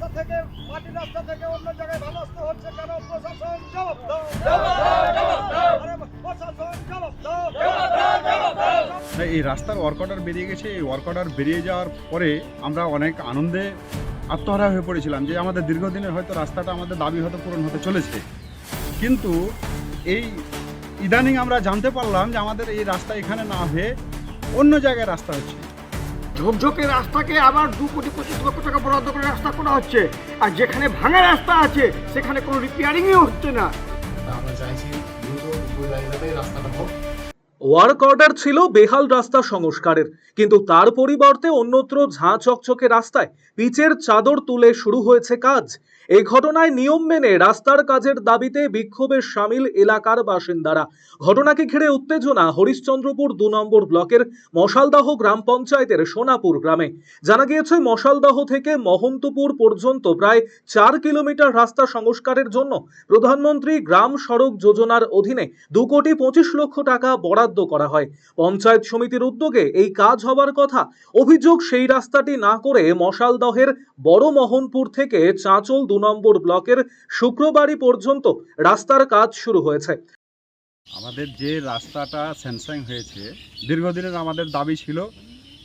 রাস্তা থেকে মাটির রাস্তা থেকে অন্য জায়গায় হচ্ছে কেন? প্রশাসন জবাব দাও। আরে প্রশাসন জবাব দাও। না, এই রাস্তার ওয়ার্ক অর্ডার বেরিয়ে গেছে এই ওয়ার্ক অর্ডার বেরিয়ে যাওয়ার পরে আমরা অনেক আনন্দে আত্মহারা হয়ে পড়েছিলাম যে আমাদের দীর্ঘদিনের হয়তো রাস্তাটা আমাদের দাবি হয়তো পূরণ হতে চলেছে। কিন্তু এই ইদানিং আমরা জানতে পারলাম যে আমাদের এই রাস্তা এখানে না হয়ে অন্য জায়গায় রাস্তা হচ্ছে। ঝকঝকে রাস্তাকে আবার দু কোটি পঁচিশ লক্ষ টাকা বরাদ্দ করে রাস্তা করা হচ্ছে। আর যেখানে ভাঙা রাস্তা আছে, সেখানে কোনো রিপেয়ারিংই হচ্ছে না। আমরা চাইছি দ্রুত রাস্তাটা হোক। ওয়ার্ক অর্ডার ছিল বেহাল রাস্তা সংস্কারের, কিন্তু তার পরিবর্তে অন্যত্র ঝাঁ চকচকে রাস্তায় পিচের চাদর তুলে শুরু হয়েছে কাজ। এই ঘটনায় নিয়ম মেনে রাস্তার কাজের দাবিতে বিক্ষোভে সামিল এলাকার বাসিন্দারা। ঘটনাকে ঘিরে উত্তেজনা হরিশ্চন্দ্রপুর দু নম্বর ব্লকের মশালদাহ গ্রাম পঞ্চায়েতের সোনাপুর গ্রামে। জানা গিয়েছে, মশালদাহ থেকে মহন্তপুর পর্যন্ত প্রায় চার কিলোমিটার রাস্তা সংস্কারের জন্য প্রধানমন্ত্রী গ্রাম সড়ক যোজনার অধীনে দু কোটি পঁচিশ লক্ষ টাকা বরাদ্দ করা হয়। পঞ্চায়েত সমিতির উদ্যোগে এই কাজ হবার কথা। অভিযোগ সেই রাস্তাটি না করে মশালদহের বড় মোহনপুর থেকে চাঁচল দু নম্বর ব্লকের শুক্রবারই পর্যন্ত রাস্তার কাজ শুরু হয়েছে। আমাদের যে রাস্তাটা স্যামসাং হয়েছে, দীর্ঘদিনের আমাদের দাবি ছিল,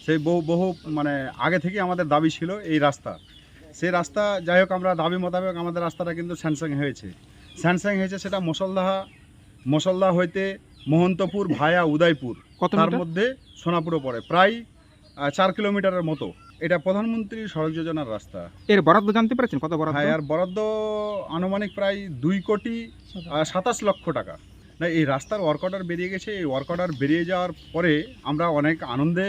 সেই বহু বহু মানে আগে থেকে আমাদের দাবি ছিল এই রাস্তা। সেই রাস্তা যাই হোক আমরা দাবি মোতাবেক আমাদের রাস্তাটা কিন্তু স্যামসাং হয়েছে। স্যামসাং হয়েছে সেটা মুসলদাহা মুসলদাহ হইতে মোহন্তপুর ভায়া উদয়পুর। কত তার মধ্যে সোনাপুরও পড়ে। প্রায় চার কিলোমিটারের মতো। এটা প্রধানমন্ত্রী সড়ক যোজনার রাস্তা। এর বরাদ্দ জানতে পেরেছেন? কত বরাদ্দ? হ্যাঁ আর বরাদ্দ আনুমানিক প্রায় দুই কোটি সাতাশ। লক্ষ টাকা। না এই রাস্তার ওয়ার্ক অর্ডার বেরিয়ে গেছে। এই ওয়ার্ক অর্ডার বেরিয়ে যাওয়ার পরে আমরা অনেক আনন্দে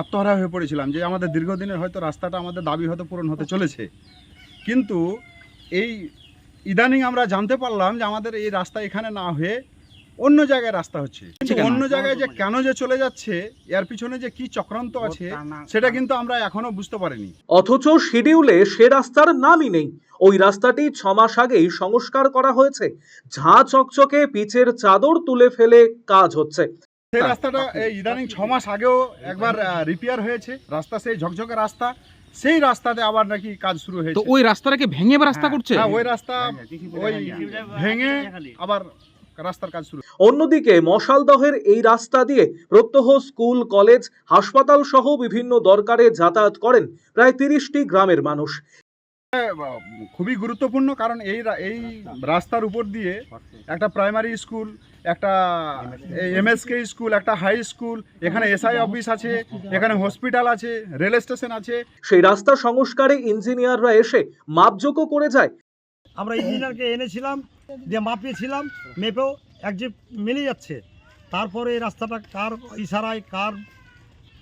আত্মহারা হয়ে পড়েছিলাম যে আমাদের দীর্ঘদিনের হয়তো রাস্তাটা আমাদের দাবি হয়তো পূরণ হতে চলেছে। কিন্তু এই ইদানিং আমরা জানতে পারলাম যে আমাদের এই রাস্তা এখানে না হয়ে অন্য জায়গায় রাস্তা হচ্ছে অন্য জায়গায় যে কেন যে চলে যাচ্ছে এর পিছনে যে কি চক্রান্ত আছে সেটা কিন্তু আমরা এখনও বুঝতে পারিনি অথচ শিডিউলে সে রাস্তার নামই নেই ওই রাস্তাটি ছ মাস আগেই সংস্কার করা হয়েছে ঝাঁ চকচকে পিচের চাদর তুলে ফেলে কাজ হচ্ছে সেই রাস্তাটা ইদানিং ছ মাস আগেও একবার রিপেয়ার হয়েছে রাস্তা সেই ঝকঝকে রাস্তা সেই রাস্তাতে আবার নাকি কাজ শুরু তো হয়েছে ওই রাস্তাটাকে ভেঙে রাস্তা করছে হ্যাঁ, ওই রাস্তা ওই ভেঙে আবার রাস্তার কাজ শুরু। অন্যদিকে মশালদহের এই রাস্তা দিয়ে প্রত্যহ স্কুল কলেজ হাসপাতাল সহ বিভিন্ন দরকারে যাতায়াত করেন প্রায় তিরিশটি গ্রামের মানুষ। খুবই গুরুত্বপূর্ণ কারণ এই এই রাস্তার উপর দিয়ে একটা প্রাইমারি স্কুল একটা এমএসকে স্কুল একটা হাই স্কুল এখানে এসআই অফিস আছে এখানে হসপিটাল আছে রেল স্টেশন আছে। সেই রাস্তা সংস্কারে ইঞ্জিনিয়াররা এসে মাপজোকও করে যায়। আমরা ইঞ্জিনিয়ারকে এনেছিলাম দিয়ে মাপিয়েছিলাম মেপেও একজিট মিলে যাচ্ছে। তারপরে এই রাস্তাটা কার ইশারায়, কার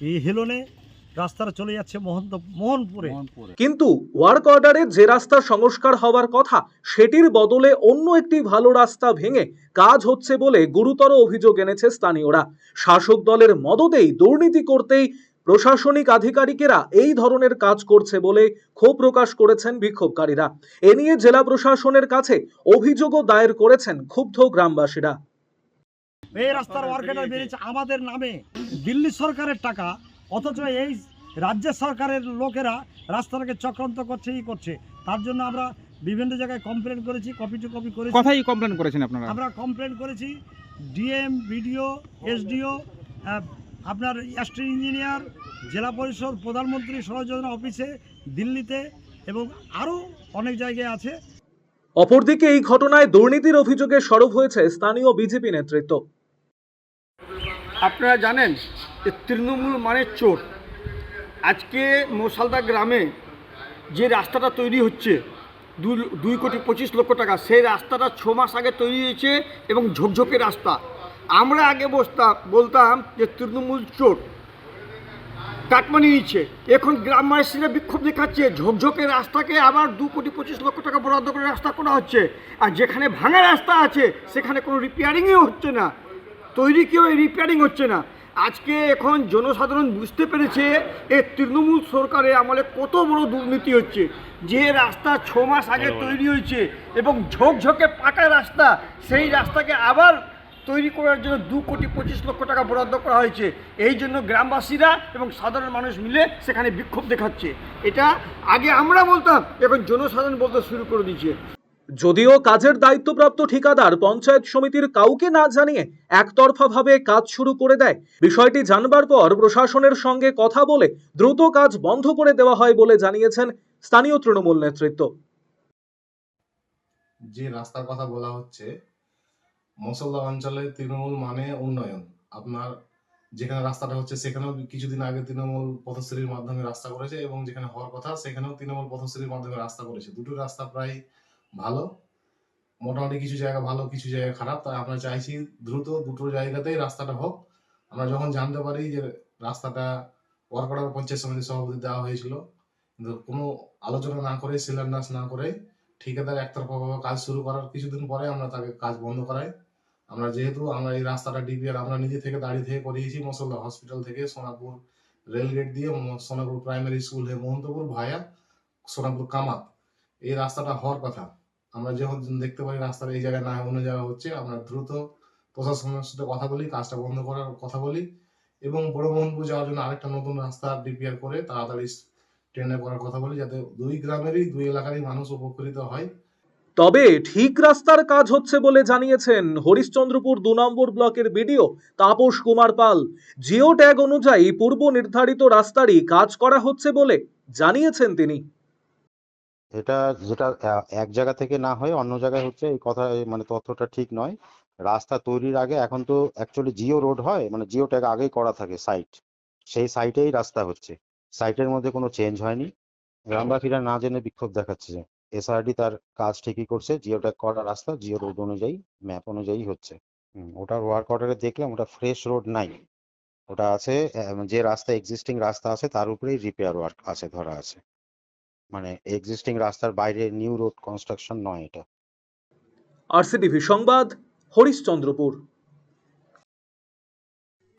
এই হেলনে রাস্তাটা চলে যাচ্ছে মোহন্ত, মোহনপুরে। কিন্তু ওয়ার্ক অর্ডারে যে রাস্তা সংস্কার হওয়ার কথা, সেটির বদলে অন্য একটি ভালো রাস্তা ভেঙে কাজ হচ্ছে বলে গুরুতর অভিযোগ এনেছে স্থানীয়রা। শাসক দলের মদতেই দুর্নীতি করতেই প্রশাসনিক আধিকারিকেরা এই ধরনের কাজ করছে বলে ক্ষোভ প্রকাশ করেছেন বিক্ষোভকারীরা। এ নিয়ে জেলা প্রশাসনের কাছে অভিযোগও দায়ের করেছেন ক্ষুব্ধ গ্রামবাসীরা। এই রাস্তার ওয়ার্কেটার বেরিয়েছে আমাদের নামে দিল্লি সরকারের টাকা অথচ এই রাজ্য সরকারের লোকেরা রাস্তাটাকে চক্রান্ত করছে ই করছে। তার জন্য আমরা বিভিন্ন জায়গায় কমপ্লেন করেছি কপি টু কপি করেছি। কথাই কমপ্লেন করেছেন আপনারা? আমরা কমপ্লেন করেছি ডিএম বিডিও এসডিও আপনার অ্যাস্ট্রি ইঞ্জিনিয়ার জেলা পরিষদ প্রধানমন্ত্রী সড়ক যোজনা অফিসে দিল্লিতে এবং আরও অনেক জায়গায় আছে। অপরদিকে এই ঘটনায় দুর্নীতির অভিযোগে সরব হয়েছে স্থানীয় বিজেপি নেতৃত্ব। আপনারা জানেন যে তৃণমূল মানে চোর। আজকে মোসালদা গ্রামে যে রাস্তাটা তৈরি হচ্ছে দুই দুই কোটি পঁচিশ লক্ষ টাকা সেই রাস্তাটা ছ মাস আগে তৈরি হয়েছে এবং ঝকঝকে রাস্তা। আমরা আগে বসতাম বলতাম যে তৃণমূল চোর। কাটমানি নিচ্ছে। এখন গ্রামবাসীরা বিক্ষোভ দেখাচ্ছে ঝকঝকে রাস্তাকে আবার দু কোটি পঁচিশ লক্ষ টাকা বরাদ্দ করে রাস্তা করা হচ্ছে। আর যেখানে ভাঙা রাস্তা আছে সেখানে কোনো রিপেয়ারিংই হচ্ছে না। তৈরি কেউ এই রিপেয়ারিং হচ্ছে না। আজকে এখন জনসাধারণ বুঝতে পেরেছে এ তৃণমূল সরকারে আমলে কত বড় দুর্নীতি হচ্ছে। যে রাস্তা ছ মাস আগে তৈরি হয়েছে এবং ঝকঝকে পাকা রাস্তা সেই রাস্তাকে আবার তৈরি করার জন্য দু কোটি পঁচিশ লক্ষ টাকা বরাদ্দ করা হয়েছে। এই জন্য গ্রামবাসীরা এবং সাধারণ মানুষ মিলে সেখানে বিক্ষোভ দেখাচ্ছে। এটা আগে আমরা বলতাম এখন জনসাধারণ বলতে শুরু করে দিয়েছে যদিও কাজের দায়িত্বপ্রাপ্ত ঠিকাদার পঞ্চায়েত সমিতির কাউকে না জানিয়ে একতরফাভাবে কাজ শুরু করে দেয় বিষয়টি জানবার পর প্রশাসনের সঙ্গে কথা বলে দ্রুত কাজ বন্ধ করে দেওয়া হয় বলে জানিয়েছেন স্থানীয় তৃণমূল নেতৃত্ব। যে রাস্তার কথা বলা হচ্ছে মশলদা অঞ্চলে তৃণমূল মানে উন্নয়ন। আপনার যেখানে রাস্তাটা হচ্ছে, সেখানেও কিছুদিন আগে তৃণমূল পথশ্রীর মাধ্যমে রাস্তা করেছে এবং যেখানে হওয়ার কথা, সেখানেও তৃণমূল পথশ্রীর মাধ্যমে রাস্তা করেছে। দুটো রাস্তা প্রায় ভালো, মোটামুটি কিছু জায়গা ভালো, কিছু জায়গা খারাপ। তাই আমরা চাইছি দ্রুত দুটো জায়গাতেই রাস্তাটা হোক। আমরা যখন জানতে পারি যে রাস্তাটা ওয়ারকড়ার পঞ্চায়েত সমিতির সভাপতি দেওয়া হয়েছিল, কিন্তু কোনো আলোচনা না করে, শিলান্যাস না করে ঠিকাদার একতরফাভাবে কাজ শুরু করার কিছুদিন পরে আমরা তাকে কাজ বন্ধ করাই। আমরা যেহেতু আমরা এই রাস্তাটা ডিপিআর আমরা নিজে থেকে দাঁড়িয়ে থেকে করিয়েছি মসলদা হসপিটাল থেকে সোনাপুর রেলগেট দিয়ে সোনাপুর প্রাইমারি স্কুল হয়ে মহন্তপুর ভায়া সোনাপুর কামাত। এই রাস্তাটা হওয়ার কথা। আমরা যখন দেখতে পাই রাস্তার এই জায়গায় না অন্য জায়গা হচ্ছে। আমরা দ্রুত প্রশাসনের সাথে কথা বলি, কাজটা বন্ধ করার কথা বলি এবং বড় মোহনপুর যাওয়ার জন্য আরেকটা নতুন রাস্তা ডিপিআর করে তাড়াতাড়ি ট্রেনে করার কথা বলি, যাতে দুই গ্রামেরই, দুই এলাকারই মানুষ উপকৃত হয়। তবে ঠিক রাস্তার কাজ হচ্ছে বলে জানিয়েছেন হরিশ্চন্দ্রপুর দু নম্বর ব্লকের BDO Tapas Kumar Pal. Geo tag অনুযায়ী পূর্ব নির্ধারিত রাস্তারই কাজ করা হচ্ছে বলে জানিয়েছেন তিনি। এটা যেটা এক জায়গা থেকে না হয়ে অন্য জায়গায় হচ্ছে এই কথা মানে তথ্যটা ঠিক নয়। রাস্তা তৈরির আগে এখন তো অ্যাকচুয়ালি জিও রোড হয় মানে জিও ট্যাগ আগেই করা থাকে সাইট সেই সাইটেই রাস্তা হচ্ছে। সাইটের মধ্যে কোনো চেঞ্জ হয়নি। গ্রামবাসীরা না জেনে বিক্ষোভ দেখাচ্ছে। এসআরডি তার কাজ ঠিকই করছে, জিও ট্যাগ করা রাস্তা জিও রোড অনুযায়ী, ম্যাপ অনুযায়ী হচ্ছে। ওটার ওয়ার্ক অর্ডারে দেখলাম, ওটা ফ্রেশ রোড নাই। ওটা আছে যে রাস্তা এক্সিস্টিং রাস্তা আছে, তার উপরেই রিপেয়ার ওয়ার্ক আছে, ধরা আছে। মানে এক্সিস্টিং রাস্তার বাইরে নিউ রোড কনস্ট্রাকশন নয় এটা। আরসিটিভি সংবাদ হরিশ্চন্দ্রপুর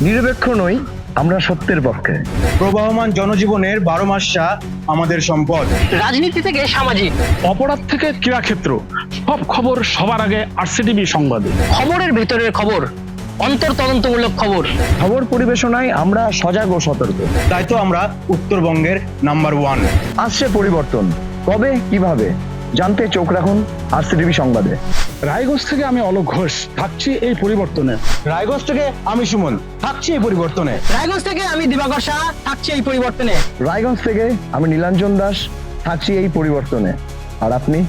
নিরপেক্ষ নই আমরা সত্যের পক্ষে। প্রবাহমান জনজীবনের বারো মাসটা আমাদের সম্পদ। রাজনীতি থেকে সামাজিক। অপরাধ থেকে ক্রীড়াক্ষেত্র সব খবর সবার আগে আরসিটিভি সংবাদে। খবরের ভেতরের খবর অন্তর তদন্তমূলক খবর। খবর পরিবেশনায় আমরা সজাগ ও সতর্ক। তাই তো আমরা উত্তরবঙ্গের নাম্বার ওয়ান। আসছে পরিবর্তন। কবে কীভাবে? জানতে চোখ রাখুন আরসিটিভি সংবাদে। রায়গঞ্জ থেকে আমি অলোক ঘোষ। থাকছি এই পরিবর্তনে। রায়গঞ্জ থেকে আমি সুমন। থাকছি এই পরিবর্তনে। রায়গঞ্জ থেকে আমি দিবাকর সাহা থাকছি এই পরিবর্তনে। রায়গঞ্জ থেকে আমি নীলাঞ্জন দাস। থাকছি এই পরিবর্তনে। আর আপনি?